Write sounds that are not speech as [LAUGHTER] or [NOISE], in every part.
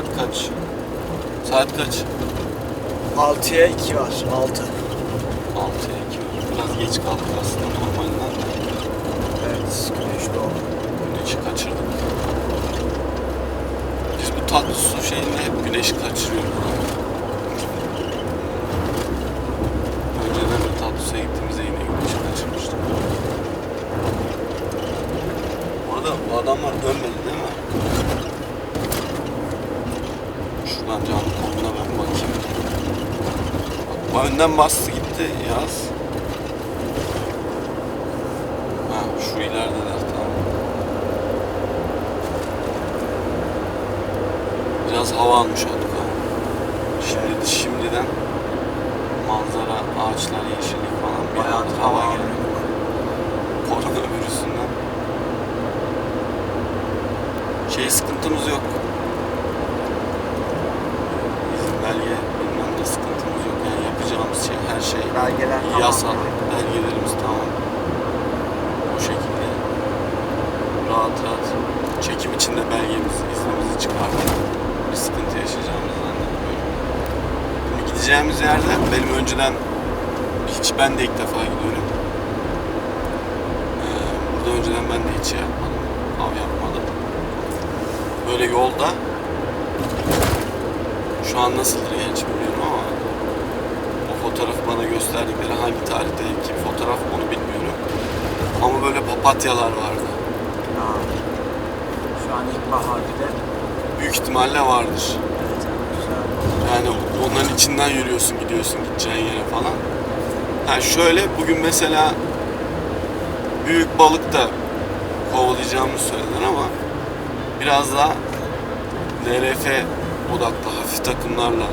Saat kaç? Saat kaç? 6'ya 2 var. 6. 6'ya 2 Biraz geç kaldık aslında normalinden. Evet. Güneş doğdu. Güneşi kaçırdık. Biz bu tatlı su şeyinde hep güneşi kaçırıyoruz. Önceden de tatlı suya gittiğimizde yine güneşi kaçırmıştık. Orada bu adamlar dönmedi değil mi? Şuradan canlı konumuna ben bakayım. Bak, önden bastı gitti Yaz. Ha şu ilerideler tamam. Biraz hava almış olduk ha. Şimdi şimdiden manzara, ağaçlar, yeşillik falan bir Bayağı hava geliyor. Koronavirüsünden. Şey sıkıntımız yok. Belge bilmem ne sıkıntımız yok. Yani yapacağımız şey her şey Belgeler tamam. yasal. Belgelerimiz tamam. O şekilde rahat rahat çekim içinde belgemizi, iznimizi çıkardık. Bir sıkıntı yaşayacağımızı zannetmiyorum. Şimdi gideceğimiz yerde benim önceden hiç ben de ilk defa gidiyorum. Ee, burada önceden ben de hiç şey yapmadım. Av yapmadım. Böyle yolda şu an nasıldır genç bilmiyorum ama o fotoğrafı bana gösterdikleri hangi tarihteki fotoğraf onu bilmiyorum. Ama böyle papatyalar vardı. Ha. Şu an ilkbahar bir de. Büyük ihtimalle vardır. Evet, güzel. Yani onların içinden yürüyorsun gidiyorsun gideceğin yere falan. Ha şöyle bugün mesela büyük balık da kovalayacağımız söylediler ama biraz daha LRF odaklı hafif takımlarla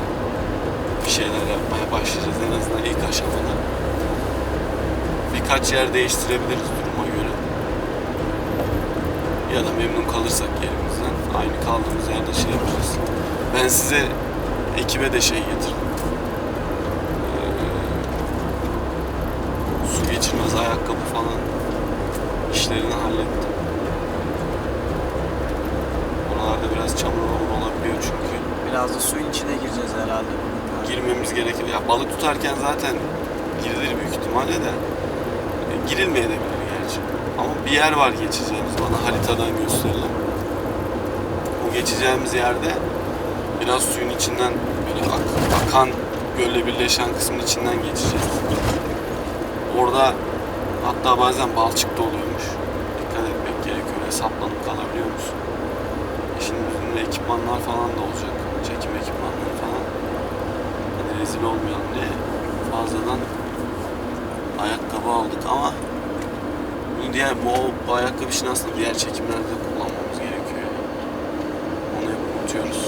bir şeyler yapmaya başlayacağız en azından ilk aşamada. Birkaç yer değiştirebiliriz duruma göre. Ya da memnun kalırsak yerimizden aynı kaldığımız yerde şey yapacağız. Ben size ekibe de şey getirdim. Ee, su geçirmez ayakkabı falan işlerini hallettim. Oralarda biraz çamur mamur olabiliyor çünkü. Biraz da suyun içine gireceğiz herhalde. bugün. Girmemiz gerekir. Ya balık tutarken zaten girilir büyük ihtimalle de girilmeyebilir gerçi. Ama bir yer var geçeceğimiz bana haritadan gösterilen. Bu geçeceğimiz yerde biraz suyun içinden böyle ak- akan gölle birleşen kısmın içinden geçeceğiz. Orada hatta bazen balçık da oluyormuş. Dikkat etmek gerekiyor. Hesaplanıp kalabiliyor musun? Şimdi bizim de ekipmanlar falan da olacak. Çekim ekipmanları falan. Hani rezil olmayalım diye fazladan ayakkabı aldık ama bunu diğer bu, bu ayakkabı işini aslında diğer çekimlerde de kullanmamız gerekiyor. Onu hep unutuyoruz.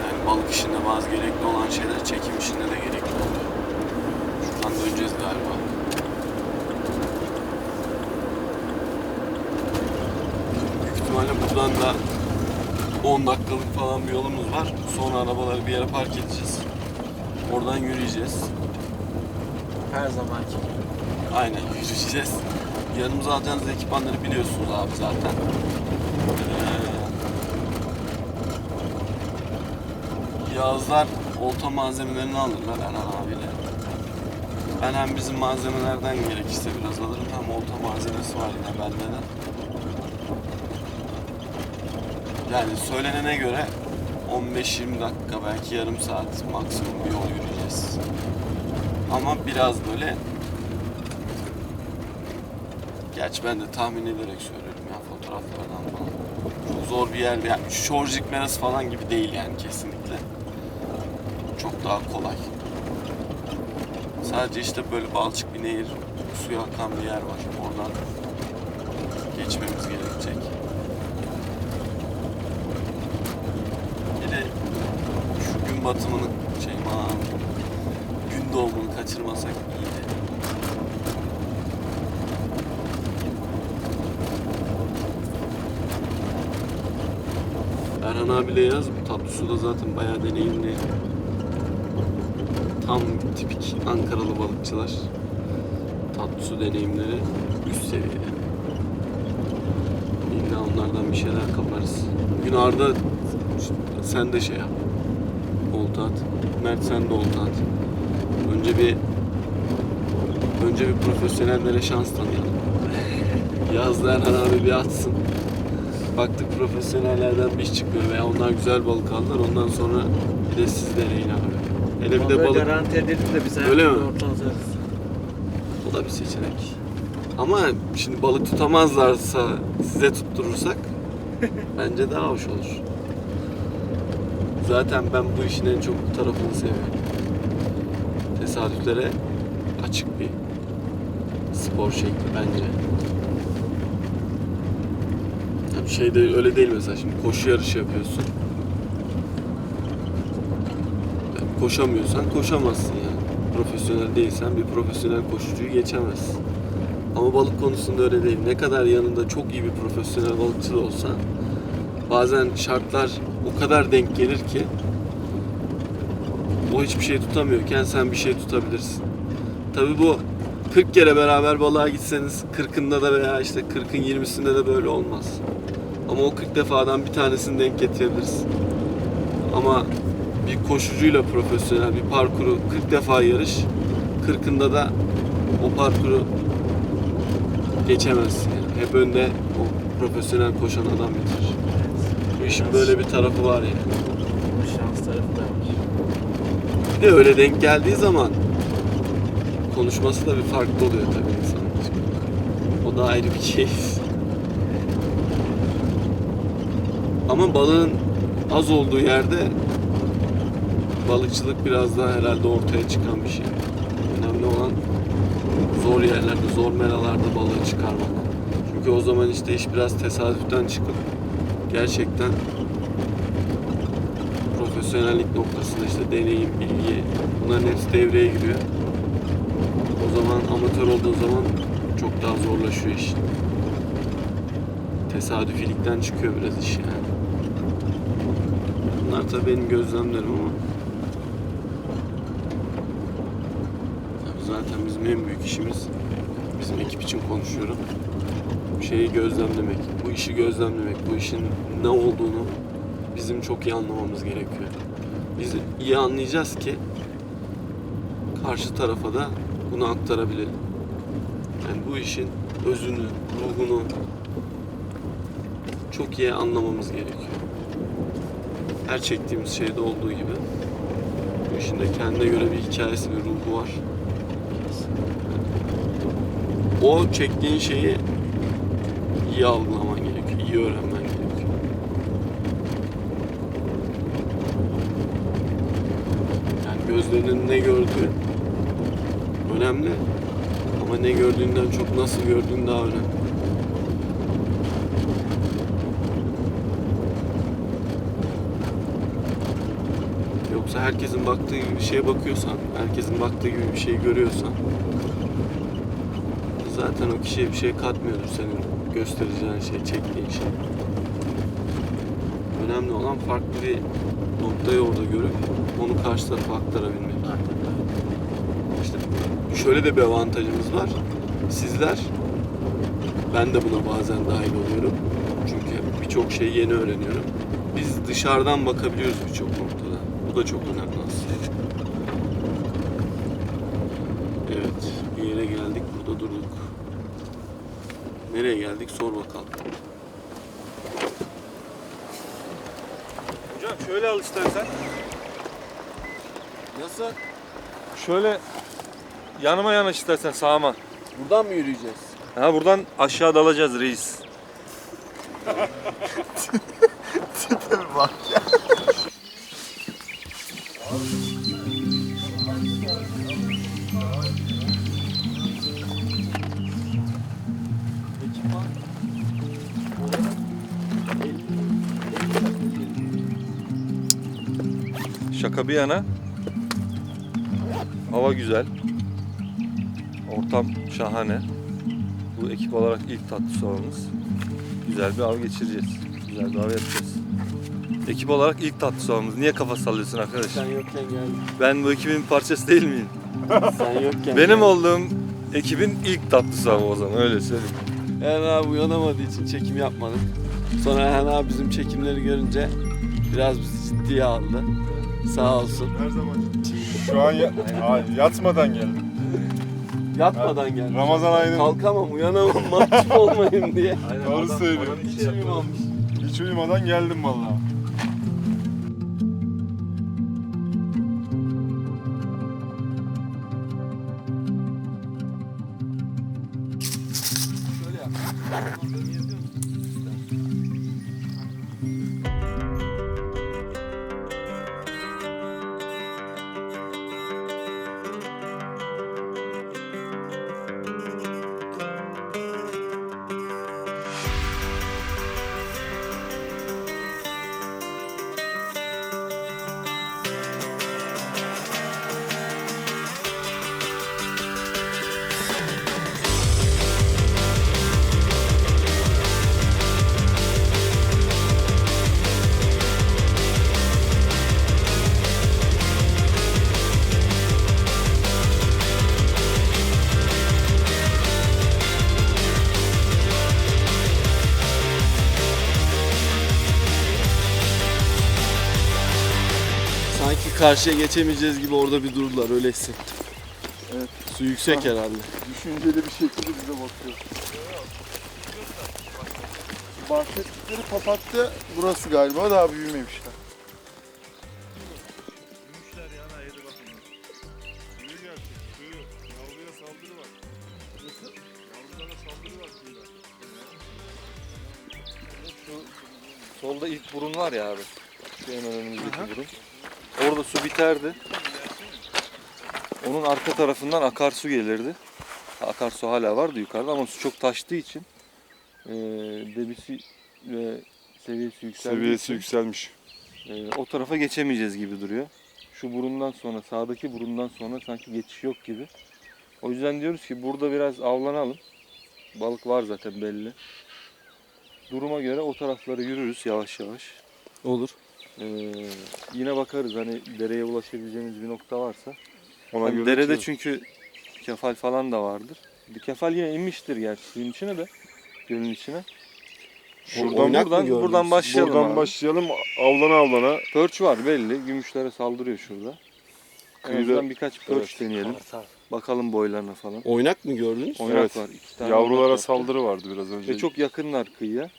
Yani balık işinde bazı gerekli olan şeyler çekim işinde de gerekli oluyor. Şuradan döneceğiz galiba. Büyük ihtimalle buradan da 10 dakikalık falan bir yolumuz var. Sonra arabaları bir yere park edeceğiz. Oradan yürüyeceğiz. Her zamanki gibi. Aynen yürüyeceğiz. Yanımıza alacağınız ekipmanları biliyorsunuz abi zaten. Ee, Yağızlar olta malzemelerini alırlar Erhan abiyle. Ben hem bizim malzemelerden gerekirse biraz alırım hem olta malzemesi var yine bende de. Yani söylenene göre 15-20 dakika belki yarım saat maksimum bir yol yürüyeceğiz. Ama biraz böyle Gerçi ben de tahmin ederek söylüyorum ya fotoğraflardan falan. Çok zor bir yerde yani Şorjik Meras falan gibi değil yani kesinlikle. Çok daha kolay. Sadece işte böyle balçık bir nehir, suya akan bir yer var. Oradan geçmemiz gerekecek. Bir de şu gün batımını şey man, gün doğumunu kaçırmasak iyiydi. Erhan abiyle yaz. Bu tatlı suda zaten bayağı deneyimli. Tam tipik Ankaralı balıkçılar. Tatlı su deneyimleri üst seviyede. Almış. Onlardan bir şeyler kaparız. Bugün Arda sen de şey yap. Olta at. Mert sen de olta at. Önce bir önce bir profesyonellere şans tanıyalım. [LAUGHS] Yazda Erhan abi bir atsın. Baktık profesyonellerden bir iş çıkmıyor veya onlar güzel balık aldılar. Ondan sonra bir de siz deneyin abi. Hele bir de balık. Garanti edelim de biz her Öyle türlü mi? O da bir seçenek. Ama şimdi balık tutamazlarsa size tutturursak [LAUGHS] bence daha hoş olur. Zaten ben bu işin en çok bu tarafını seviyorum. Tesadüflere açık bir spor şekli bence. Yani şeyde öyle değil mesela şimdi koşu yarışı yapıyorsun. Yani koşamıyorsan koşamazsın yani. Profesyonel değilsen bir profesyonel koşucuyu geçemezsin. Ama balık konusunda öyle değil. Ne kadar yanında çok iyi bir profesyonel balıkçı da olsa bazen şartlar o kadar denk gelir ki o hiçbir şey tutamıyorken sen bir şey tutabilirsin. Tabii bu 40 kere beraber balığa gitseniz 40'ında da veya işte 40'ın 20'sinde de böyle olmaz. Ama o 40 defadan bir tanesini denk getirebilirsin. Ama bir koşucuyla profesyonel bir parkuru 40 defa yarış 40'ında da o parkuru geçemezsin. Yani. Hep önde o profesyonel koşan adam bitirir. Bu işin böyle bir tarafı var yani. Bunun şans tarafı da var. Bir de öyle denk geldiği zaman konuşması da bir farklı oluyor tabii insanın. O da ayrı bir keyif. Ama balığın az olduğu yerde balıkçılık biraz daha herhalde ortaya çıkan bir şey. Önemli olan zor yerlerde, zor meralarda balığı çıkarmak. Çünkü o zaman işte iş biraz tesadüften çıkıp gerçekten profesyonellik noktasında işte deneyim, bilgi bunların hepsi devreye giriyor. O zaman amatör olduğu zaman çok daha zorlaşıyor iş. Tesadüfilikten çıkıyor biraz iş yani. Bunlar tabii benim gözlemlerim ama zaten bizim en büyük işimiz bizim ekip için konuşuyorum. Şeyi gözlemlemek, bu işi gözlemlemek, bu işin ne olduğunu bizim çok iyi anlamamız gerekiyor. Biz iyi anlayacağız ki karşı tarafa da bunu aktarabilelim. Yani bu işin özünü, ruhunu çok iyi anlamamız gerekiyor. Her çektiğimiz şeyde olduğu gibi bu işin de kendine göre bir hikayesi ve ruhu var. O çektiğin şeyi iyi algılaman gerekiyor, iyi öğrenmen gerekiyor. Yani gözlerinin ne gördüğü önemli ama ne gördüğünden çok nasıl gördüğün daha önemli. Yoksa herkesin baktığı gibi bir şeye bakıyorsan, herkesin baktığı gibi bir şey görüyorsan zaten o kişiye bir şey katmıyordur senin göstereceğin şey, çektiğin şey. Önemli olan farklı bir noktayı orada görüp onu karşı tarafa aktarabilmek. İşte şöyle de bir avantajımız var. Sizler, ben de buna bazen dahil oluyorum. Çünkü birçok şeyi yeni öğreniyorum. Biz dışarıdan bakabiliyoruz birçok noktada. Bu da çok önemli aslında. Evet, bir yere geldik, burada durduk. Nereye geldik sor bakalım. Şöyle al istersen. Nasıl? Şöyle yanıma yanaş istersen sağıma. Buradan mı yürüyeceğiz? Ha buradan aşağı dalacağız reis. [LAUGHS] Şaka bir yana. Hava güzel. Ortam şahane. Bu ekip olarak ilk tatlı sorumuz. Güzel bir av geçireceğiz. Güzel bir av yapacağız. Ekip olarak ilk tatlı sorumuz. Niye kafa sallıyorsun arkadaş? Sen yokken geldik. Ben bu ekibin parçası değil miyim? Sen yokken Benim geldik. olduğum ekibin ilk tatlısı ama o zaman öyle söyleyeyim. Eğer abi uyanamadığı için çekim yapmadık. Sonra Erhan abi bizim çekimleri görünce biraz bizi ciddiye aldı. Sağ olsun. Her zaman. Şu an ya- yatmadan geldim. Yatmadan geldi. Ramazan ayının Kalkamam, uyanamam, mahcup olmayayım diye. Aynen, Doğru adam söylüyor. oranın Hiç uyumamış. hiç uyumadan geldim vallahi. Karşıya geçemeyeceğiz gibi orada bir durdular öyle hissettim. Evet. Su yüksek herhalde. Düşünceli bir şekilde bize bakıyor. Bahsettikleri papatya burası galiba daha büyümemişler. Solda ilk burun var ya abi. Şu hemen önümüzdeki burun. Orada su biterdi. Onun arka tarafından akarsu gelirdi. Akarsu hala vardı yukarıda ama su çok taştığı için eee debisi ve seviyesi yükseldiği Seviyesi yükselmiş. eee, o tarafa geçemeyeceğiz gibi duruyor. Şu burundan sonra, sağdaki burundan sonra sanki geçiş yok gibi. O yüzden diyoruz ki burada biraz avlanalım. Balık var zaten belli. Duruma göre o taraflara yürürüz yavaş yavaş. Olur. Ee, yine bakarız hani dereye ulaşabileceğimiz bir nokta varsa. Ona Hani göre derede açıyoruz. çünkü kefal falan da vardır. Bir kefal yine inmiştir gerçi suyun içine de. Gölün içine. Şuradan Oynak buradan, buradan başlayalım Buradan abi. başlayalım avlana avlana. Pörç var belli. Gümüşlere saldırıyor şurada. Kıyıda- azından birkaç pörç Evet. deneyelim. Bakalım boylarına falan. Oynak mı gördünüz? Oynak Evet. var. iki tane Yavrulara saldırı vardı biraz önce. Ve çok yakınlar kıyıya.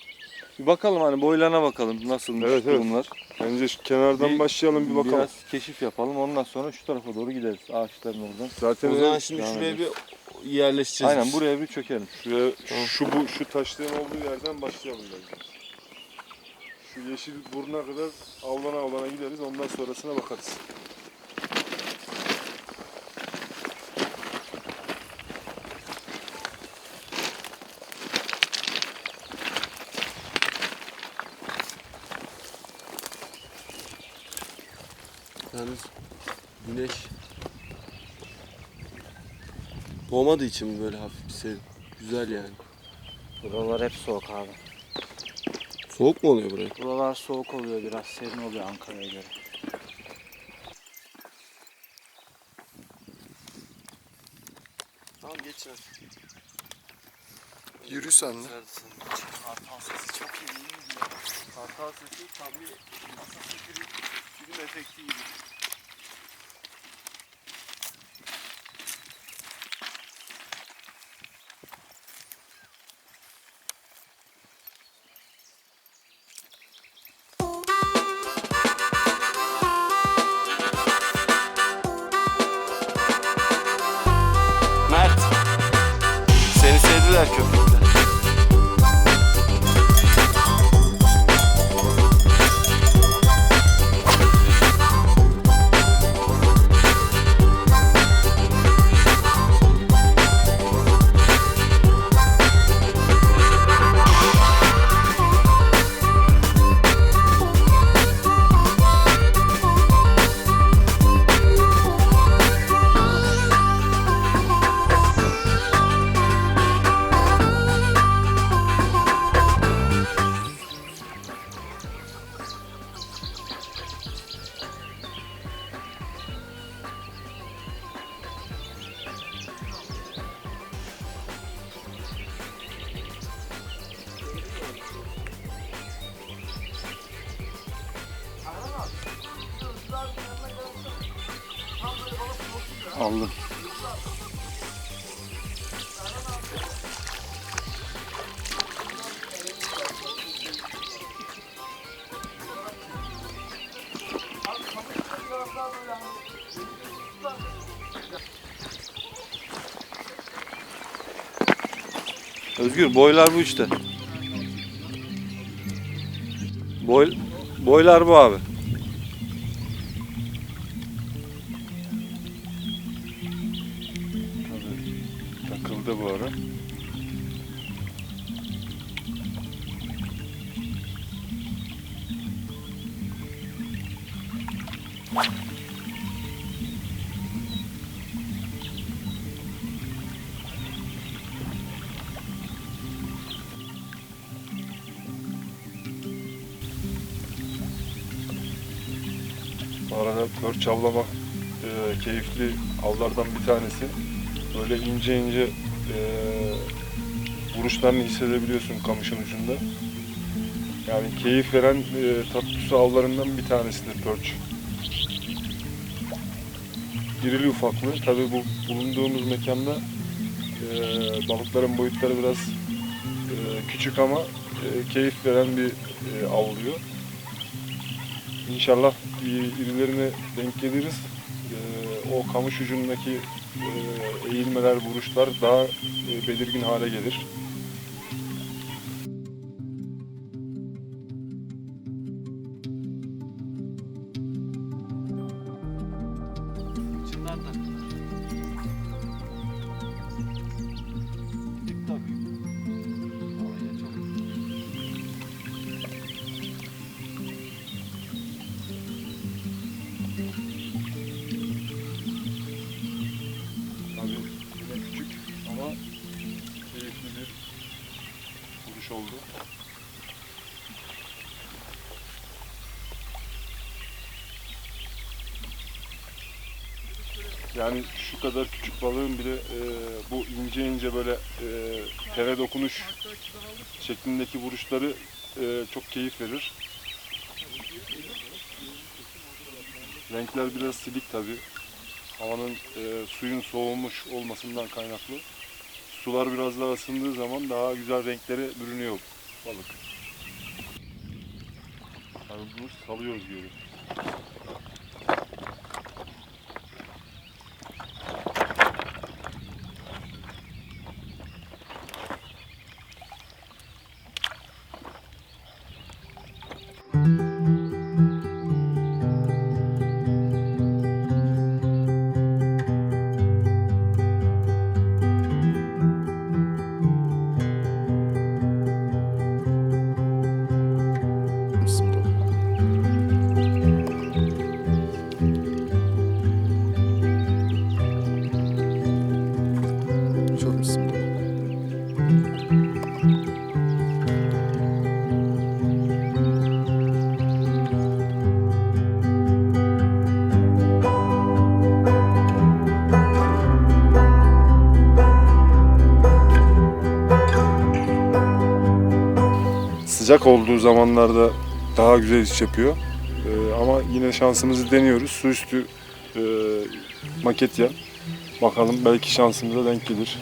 Bir bakalım hani boylarına bakalım nasılmış Evet, evet. durumlar. Bence şu kenardan Bir- başlayalım bir bakalım. Biraz keşif yapalım. Ondan sonra şu tarafa doğru gideriz. Ağaçların oradan. Zaten O zaman şimdi şuraya bir yerleşeceğiz. Aynen biz. buraya bir çökelim. şuraya, şu bu şu taşların olduğu yerden başlayalım bence. Şu yeşil buruna kadar avlana avlana gideriz. Ondan sonrasına bakarız. Yalnız güneş doğmadığı için böyle hafif bir serin? Güzel yani. Buralar hep soğuk abi. Soğuk mu oluyor buraya? Buralar soğuk oluyor biraz serin oluyor Ankara'ya göre. Tamam geçin hadi. Yürü sen Kartal sesi çok iyi değil mi? Kartal sesi tam bir Assassin's Creed film efekti gibi. Mert. Seni sevdiler köpekler. Aldım. Özgür boylar bu işte. Boy, boylar bu abi. Arada perç avlamak e, keyifli avlardan bir tanesi. Böyle ince ince e, vuruşlarını hissedebiliyorsun kamışın ucunda. Yani keyif veren e, tatlı su avlarından bir tanesidir perch. İrili ufaklı. Tabii bu bulunduğumuz mekanda e, balıkların boyutları biraz e, küçük ama e, keyif veren bir e, av oluyor. İnşallah i- irilerine denk geliriz. Ee, o kamış ucundaki e, eğilmeler, vuruşlar daha e, belirgin hale gelir. Yani şu kadar küçük balığın bile e, bu ince ince böyle e, tere dokunuş şeklindeki vuruşları e, çok keyif verir. Renkler biraz silik tabi. Havanın e, suyun soğumuş olmasından kaynaklı. Sular biraz daha ısındığı zaman daha güzel renklere bürünüyor balık. Yani bunu salıyoruz geri. Sıcak olduğu zamanlarda daha güzel iş yapıyor. Ee, ama yine şansımızı deniyoruz. Su üstü e, maket ya. Bakalım belki şansımıza denk gelir.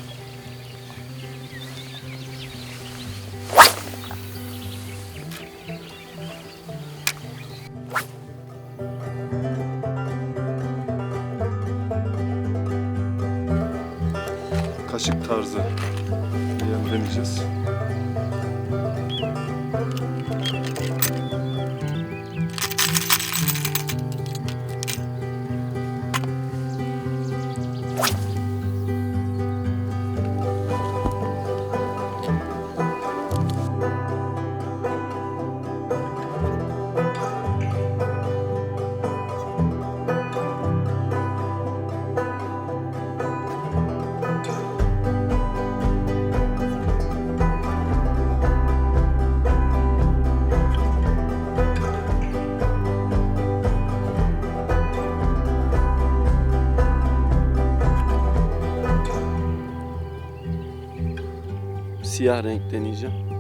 Siyah renk deneyeceğim.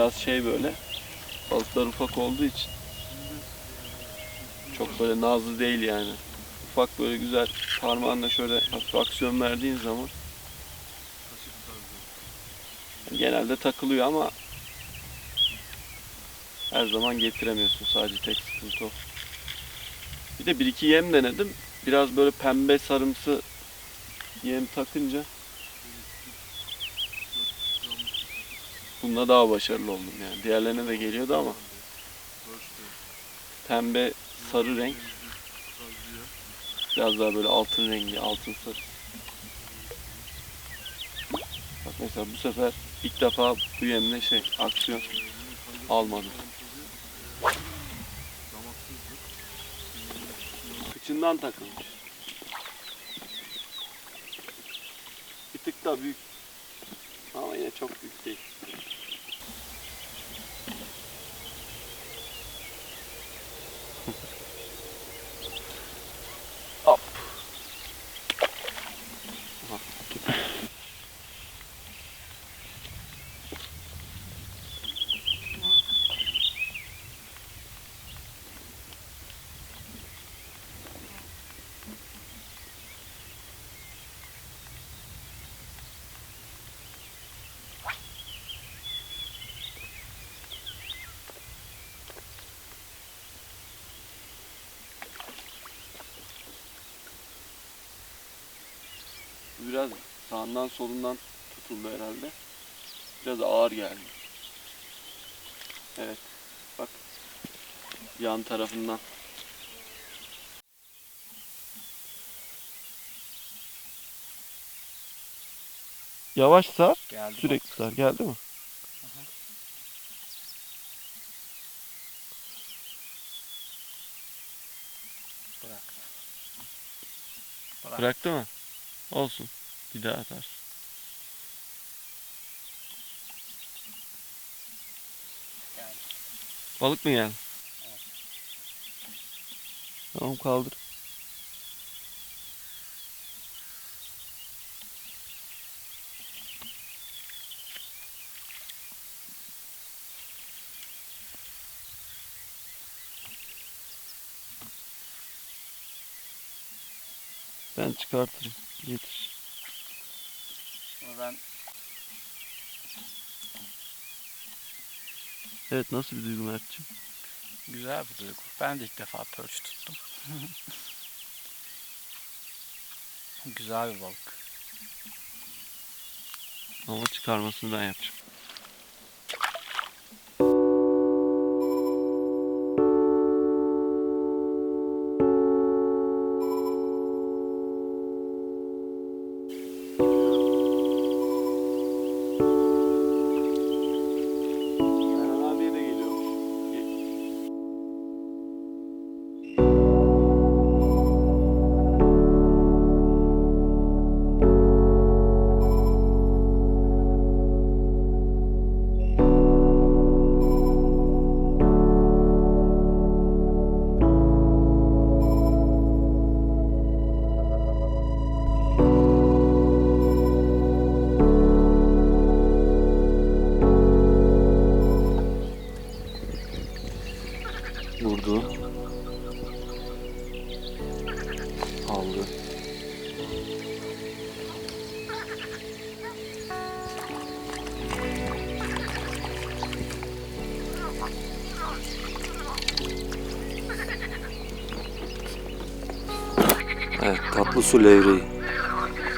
Biraz şey böyle. Balıklar ufak olduğu için. Çok böyle nazlı değil yani. Ufak böyle güzel parmağınla şöyle hafif aksiyon verdiğin zaman genelde takılıyor ama her zaman getiremiyorsun. Sadece tek sıkıntı o. Bir de bir iki yem denedim. Biraz böyle pembe sarımsı yem takınca Bunda daha başarılı oldum yani. Diğerlerine de geliyordu ama pembe sarı renk biraz daha böyle altın rengi, altın sarı. Bak mesela bu sefer ilk defa bu yemle şey aksiyon almadım. Kıçından takılmış. Bir tık daha büyük. Ama yine çok büyük değil. Aha, tut. Bu Biraz sağından solundan tutuldu herhalde. Biraz ağır geldi. Evet. Bak. Yan tarafından. Yavaş sar. Geldi Sürekli sar. Geldi mi? Bırak. Bırak. Bıraktı mı? Olsun. Bir daha atarsın. Geldi. Balık mı geldi? Tamam kaldır. Ben çıkartırım. Getir. Ama ben Evet nasıl bir duygu Mert'ciğim? güzel bir duygu. Ben de ilk defa perch tuttum. [LAUGHS] güzel bir balık. Ama çıkarmasını ben yapacağım. Aldı. Evet, tatlı su levreği.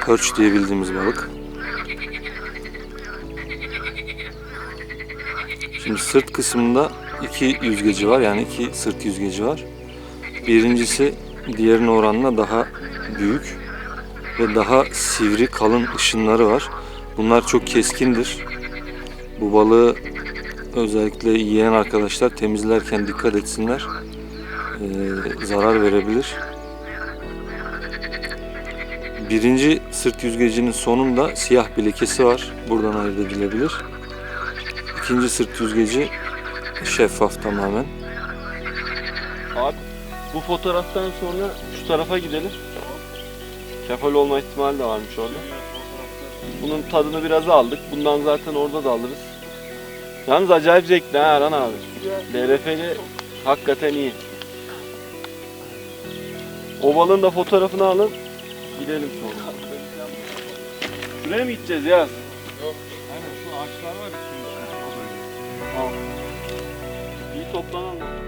Perch diye bildiğimiz balık. Şimdi sırt kısmında iki yüzgeci var. Yani iki sırt yüzgeci var. Birincisi diğerine oranla daha büyük ve daha sivri kalın ışınları var. Bunlar çok keskindir. Bu balığı özellikle yiyen arkadaşlar temizlerken dikkat etsinler. Ee, zarar verebilir. Birinci sırt yüzgecinin sonunda siyah bir lekesi var. Buradan ayırt edilebilir. İkinci sırt yüzgeci şeffaf tamamen. Abi bu fotoğraftan sonra şu tarafa gidelim. Kefal olma ihtimali de varmış orada. Bunun tadını biraz aldık. Bundan zaten orada da alırız. Yalnız acayip zevkli ha Erhan abi. DRF'li hakikaten iyi. O balığın da fotoğrafını alın. Gidelim sonra. Şuraya mı gideceğiz Yaz? Aynen şu ağaçlar var üstünde. Tamam. İyi toplanalım.